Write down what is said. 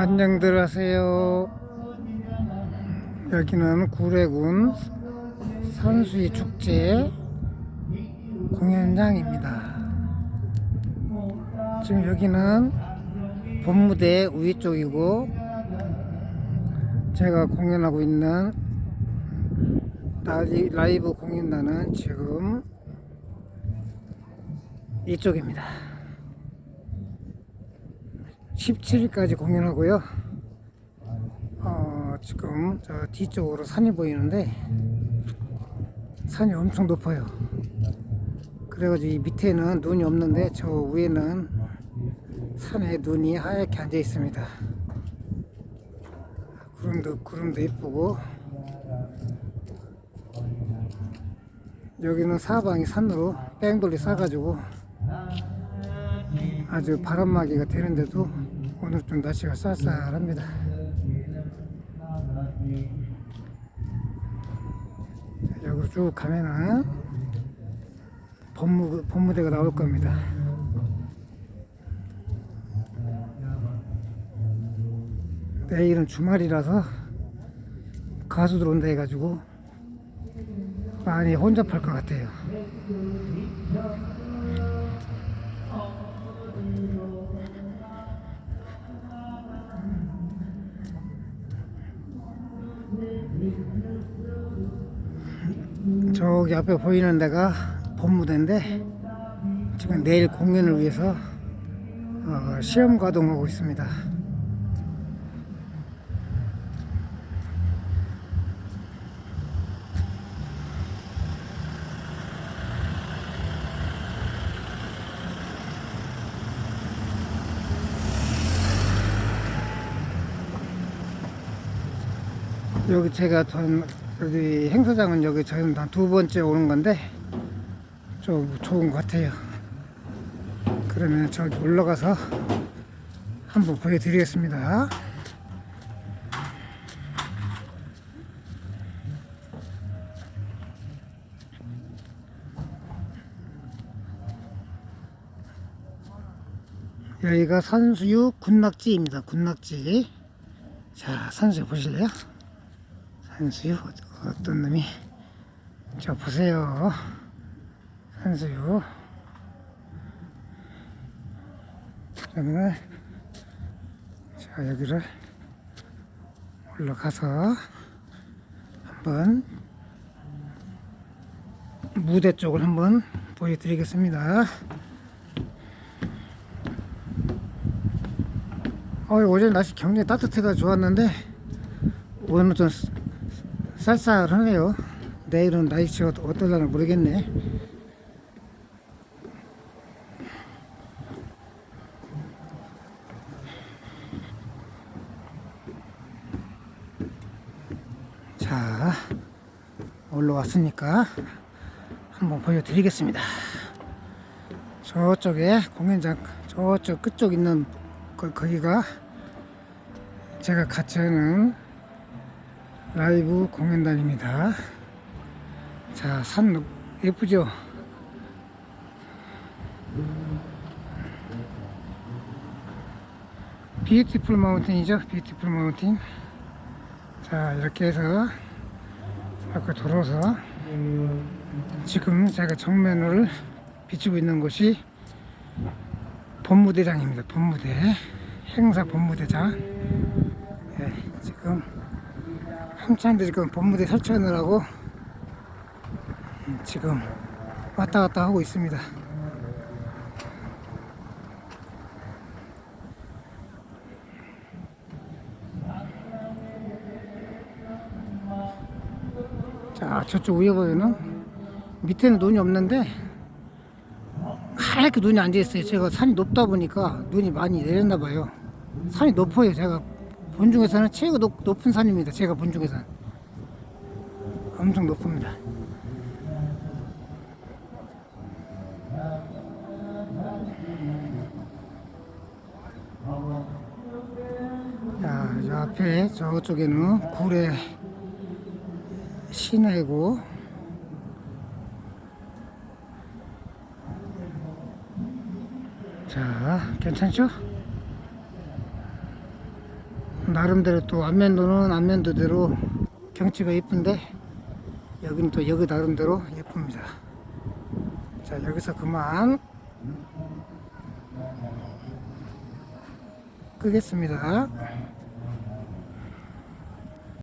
안녕들 하세요. 여기는 구례군 산수이 축제 공연장입니다. 지금 여기는 본무대 우위 쪽이고 제가 공연하고 있는 라이- 라이브 공연단은 지금 이쪽입니다. 17일까지 공연하고요. 어, 지금 저 뒤쪽으로 산이 보이는데 산이 엄청 높아요. 그래가지고 이 밑에는 눈이 없는데 저 위에는 산에 눈이 하얗게 앉아 있습니다. 구름도 구름도 예쁘고 여기는 사방이 산으로 뺑돌이 싸가지고 아주 바람막이가 되는데도 오늘 좀 날씨가 쌀쌀합니다. 자, 여기로 쭉 가면은 법무, 법무대가 나올 겁니다. 내일은 주말이라서 가수들 온다 해가지고 많이 혼잡할 것 같아요. 저기 앞에 보이는 데가 본무대인데 지금 내일 공연을 위해서 어, 시험 가동하고 있습니다. 여기 제가 전 여기 행사장은 여기 저는 한두 번째 오는 건데 좀 좋은 것 같아요. 그러면 저기 올라가서 한번 보여드리겠습니다. 여기가 산수유 군낙지입니다. 군낙지. 자, 산수유 보실래요? 산수유 어- 어떤 놈이? 저 보세요. 산수유 그러면 자 여기를 올라가서 한번 무대 쪽을 한번 보여드리겠습니다. 어, 어제 날씨 굉장히 따뜻해가 좋았는데 오늘은 좀 쌀쌀하네요. 내일은 날씨가 어떨려나 모르겠네. 자, 올라왔으니까 한번 보여드리겠습니다. 저쪽에 공연장, 저쪽 끝쪽 있는 거, 거기가 제가 하는 라이브 공연단입니다. 자, 산 높- 예쁘죠? 비티풀 마운틴이죠? 비티풀 마운틴. 자, 이렇게 해서 아까 돌아서 지금 제가 정면을 비추고 있는 곳이 본무대장입니다. 본무대. 행사 본무대장. 예, 지금 한참들 지금 본무대 설치하느라고 음, 지금 왔다 갔다 하고 있습니다. 자, 저쪽 위에 보면은 밑에는 눈이 없는데 하얗게 눈이 앉아 있어요. 제가 산이 높다 보니까 눈이 많이 내렸나 봐요. 산이 높아요. 제가 본 중에서는 최고 높, 높은 산입니다. 제가 본 중에서는 엄청 높습니다. 자, 저 앞에 저쪽에는 구례 시내고 자, 괜찮죠? 나름대로 또 안면도는 안면도대로 경치가 예쁜데 여기는 또 여기 나름대로 예쁩니다. 자 여기서 그만 끄겠습니다.